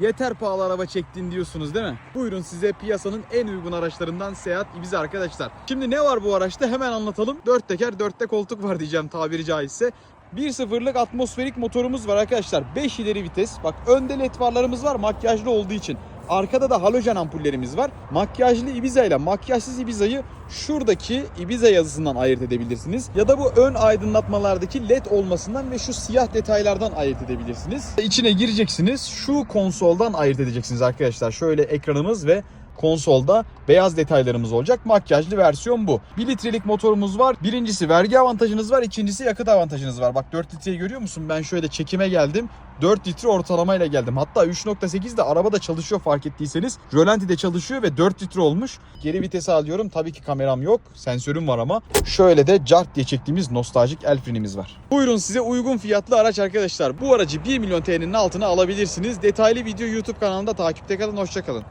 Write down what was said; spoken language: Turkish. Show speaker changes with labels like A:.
A: Yeter pahalı araba çektin diyorsunuz değil mi? Buyurun size piyasanın en uygun araçlarından Seat Ibiza arkadaşlar. Şimdi ne var bu araçta hemen anlatalım. 4 teker 4'te koltuk var diyeceğim tabiri caizse. 1.0'lık atmosferik motorumuz var arkadaşlar. 5 ileri vites. Bak önde led farlarımız var makyajlı olduğu için. Arkada da halojen ampullerimiz var. Makyajlı Ibiza ile makyajsız Ibiza'yı şuradaki Ibiza yazısından ayırt edebilirsiniz. Ya da bu ön aydınlatmalardaki led olmasından ve şu siyah detaylardan ayırt edebilirsiniz. İçine gireceksiniz. Şu konsoldan ayırt edeceksiniz arkadaşlar. Şöyle ekranımız ve konsolda beyaz detaylarımız olacak. Makyajlı versiyon bu. 1 litrelik motorumuz var. Birincisi vergi avantajınız var. ikincisi yakıt avantajınız var. Bak 4 litreyi görüyor musun? Ben şöyle çekime geldim. 4 litre ortalamayla geldim. Hatta 3.8 de arabada çalışıyor fark ettiyseniz. Rölanti de çalışıyor ve 4 litre olmuş. Geri vitesi alıyorum. Tabii ki kameram yok. Sensörüm var ama. Şöyle de cart diye çektiğimiz nostaljik el frenimiz var. Buyurun size uygun fiyatlı araç arkadaşlar. Bu aracı 1 milyon TL'nin altına alabilirsiniz. Detaylı video YouTube kanalında takipte kalın. Hoşçakalın.